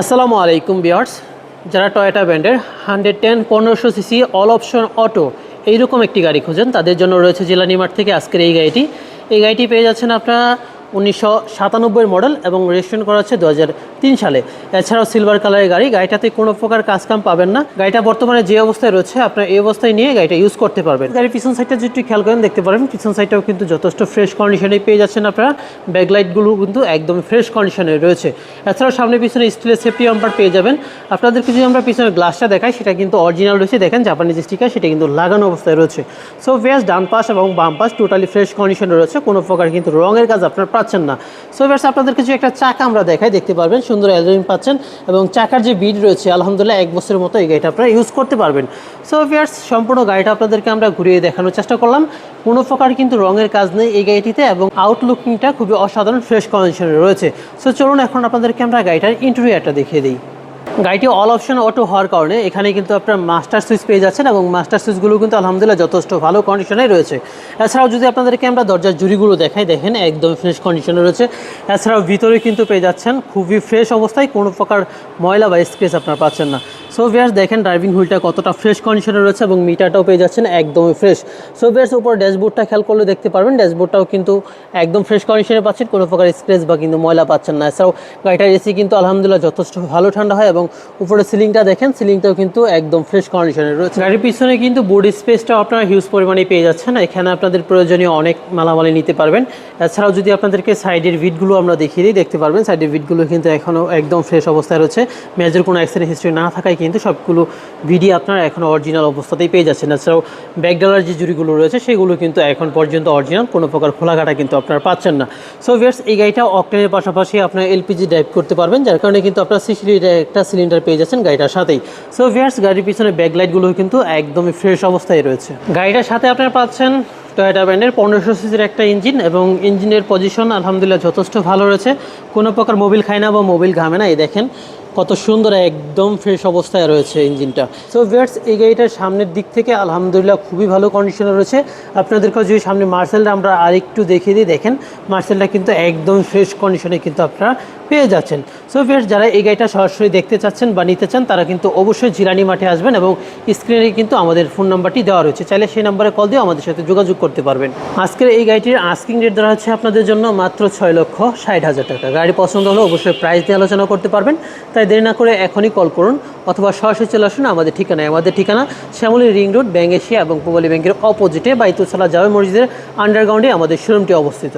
আসসালামু আলাইকুম বিয়ার্স যারা টয়োটা ব্র্যান্ডের হান্ড্রেড টেন পনেরোশো সিসি অল অপশন অটো এইরকম একটি গাড়ি খোঁজেন, তাদের জন্য রয়েছে জেলা নিমাঠ থেকে আজকের এই গাড়িটি। এই গাড়িটি পেয়ে যাচ্ছেন আপনারা উনিশশো সাতানব্বই মডেল এবং রেজিস্ট্রেশন করা হচ্ছে দু হাজার তিন সালে। এছাড়াও সিলভার কালারের গাড়ি, গাড়িটাতে কোনো প্রকার কাজকাম পাবেন না। গাড়িটা বর্তমানে যে অবস্থায় রয়েছে, আপনার এই অবস্থায় নিয়ে গাড়িটা ইউজ করতে পারবেন। গাড়ির পিছন সাইডটা যদি খেয়াল করেন, দেখতে পারেন, পিছন সাইডটাও কিন্তু যথেষ্ট ফ্রেশ কন্ডিশনে পেয়ে যাচ্ছেন আপনারা। ব্যাকলাইটগুলো কিন্তু একদম ফ্রেশ কন্ডিশনে রয়েছে। এছাড়াও সামনে পিছনে স্টিলের সেফটি বাম্পার পেয়ে যাবেন। আপনাদেরকে যদি আমরা পিছনের গ্লাসটা দেখাই, সেটা কিন্তু অরিজিনাল রয়েছে। দেখেন জাপানিজ স্টিকার সেটা কিন্তু লাগানো অবস্থায় রয়েছে। সো ভেস ডান পাশ এবং বাম পাশ টোটালি ফ্রেশ কন্ডিশনে রয়েছে। কোনো প্রকার কিন্তু রঙের কাজ আপনারা পাচ্ছেন না। সো ভেস আপনাদের কিছু একটা চাকা আমরা দেখাই, দেখতে পারবেন সুন্দর অ্যালুমিনিয়াম পাচ্ছেন এবং চাকার যে বিড রয়েছে, আলহামদুলিল্লাহ এক বছরের মতো এই গাড়িটা আপনারা ইউজ করতে পারবেন। সো ফিয়ার্স সম্পূর্ণ গাড়িটা আপনাদেরকে আমরা ঘুরিয়ে দেখানোর চেষ্টা করলাম। কোনো প্রকার কিন্তু রঙের কাজ নেই এই গাড়িটিতে এবং আউটলুকিংটা খুবই অসাধারণ ফ্রেশ কন্ডিশনে রয়েছে। সো চলুন এখন আপনাদেরকে আমরা গাড়িটার ইন্টেরিয়ারটা দেখিয়ে দিই। গাড়িটি অল অপশন অটো হওয়ার কারণে এখানে কিন্তু আপনার মাস্টার সুইচ পেয়ে যাচ্ছেন এবং মাস্টার সুইচগুলো কিন্তু আলহামদুলিল্লাহ যথেষ্ট ভালো কন্ডিশনে রয়েছে। এছাড়াও যদি আপনাদেরকে আমরা দরজার জুড়িগুলো দেখাই, দেখেন একদম ফ্রেশ কন্ডিশনে রয়েছে। এছাড়াও ভিতরে কিন্তু পেয়ে যাচ্ছেন খুবই ফ্রেশ অবস্থায়, কোনো প্রকার ময়লা বা স্ক্রেচ আপনার পাচ্ছেন না। সো ভিয়ার্স দেখেন ড্রাইভিং হুইলটা কতটা ফ্রেশ কন্ডিশনে রয়েছে এবং মিটারটাও পেয়ে যাচ্ছেন একদমই ফ্রেশ সো ভিয়ার্স উপর ড্যাশবোর্ডটা খেয়াল করলে দেখতে পারবেন, ড্যাশবোর্ডটাও কিন্তু একদম ফ্রেশ কন্ডিশনে পাচ্ছেন, কোনো প্রকার স্ক্রেচ বা কিন্তু ময়লা পাচ্ছেন না। এছাড়াও গাড়িটার এসি কিন্তু আলহামদুলিল্লাহ যথেষ্ট ভালো ঠান্ডা হয় এবং উপরে সিলিংটা দেখেন সিলিংটাও কিন্তু একদম ফ্রেশ কন্ডিশনে রয়েছে। গাড়ির পিছনে কিন্তু বোর্ড স্পেসটাও আপনারা হিউজ পরিমাণে পেয়ে যাচ্ছেন, এখানে আপনাদের প্রয়োজনীয় অনেক মালামালি নিতে পারবেন। এছাড়াও যদি আপনাদেরকে সাইডের ভিটগুলো আমরা দেখিয়ে দিই, দেখতে পারবেন সাইডের ভিটগুলো কিন্তু এখনও একদম ফ্রেশ অবস্থায় রয়েছে। মেজর কোনো অ্যাক্সিডেন্ট হিস্ট্রি না থাকায় কিন্তু সবগুলো ভিডিও আপনারা এখন অরিজিনাল অবস্থাতেই পেয়ে যাচ্ছেন। এছাড়াও ব্যাকডালার যে জুড়িগুলো রয়েছে, সেগুলো কিন্তু এখন পর্যন্ত অরিজিনাল কোনো প্রকার খোলাঘাটা কিন্তু আপনারা পাচ্ছেন না। সো ভিয়ার্স এই গাড়িটা অকটেনের পাশাপাশি আপনার এলপিজি ড্রাইভ করতে পারবেন, যার কারণে কিন্তু আপনার সিসি একটা সিলিন্ডার পেয়ে যাচ্ছেন গাড়িটার সাথেই। সো ভিয়ার্স গাড়ির পিছনে ব্যাকলাইটগুলো কিন্তু একদমই ফ্রেশ অবস্থায় রয়েছে। গাড়িটার সাথে আপনারা পাচ্ছেন টয়োটা ব্র্যান্ডের পনেরোশো সিসির একটা ইঞ্জিন এবং ইঞ্জিনের পজিশন আলহামদুলিল্লাহ, যথেষ্ট ভালো রয়েছে। কোনো প্রকার মোবিল খায় না বা মোবিল ঘামে না, এই দেখেন। কত সুন্দর একদম ফ্রেশ অবস্থায় রয়েছে ইঞ্জিনটা সো ভিয়ার্স এই গাড়িটার সামনের দিক থেকে আলহামদুলিল্লাহ খুবই ভালো কন্ডিশনে রয়েছে। আপনাদেরকে যদি সামনে মার্সেলটা আমরা আরেকটু দেখিয়ে দিই, দেখেন মার্সেলটা কিন্তু একদম ফ্রেশ কন্ডিশনে কিন্তু আপনারা পেয়ে যাচ্ছেন। সো ভিয়ার্স যারা এই গাড়িটা সরাসরি দেখতে চাচ্ছেন বা নিতে চান, তারা কিন্তু অবশ্যই জিরানি মাঠে আসবেন এবং স্ক্রিনে কিন্তু আমাদের ফোন নাম্বারটি দেওয়া রয়েছে। চাইলে সেই নাম্বারে কল দিয়ে আমাদের সাথে যোগাযোগ করতে পারবেন। আজকের এই গাড়িটির আস্কিং রেট দেওয়া হচ্ছে আপনাদের জন্য মাত্র ছয় লক্ষ ষাট হাজার টাকা। গাড়ি পছন্দ হলে অবশ্যই প্রাইস দিয়ে আলোচনা করতে পারবেন। তাই দেরি না করে এখনই কল করুন অথবা সরাসরি চলে আসুন আমাদের ঠিকানায়। আমাদের ঠিকানা শ্যামলী রিং রোড, ব্যাঙ্গেশিয়া এবং পূবালী ব্যাংকের অপোজিটে বাইতুসালা জামে মসজিদের আন্ডারগ্রাউন্ডে আমাদের শোরুমটি অবস্থিত।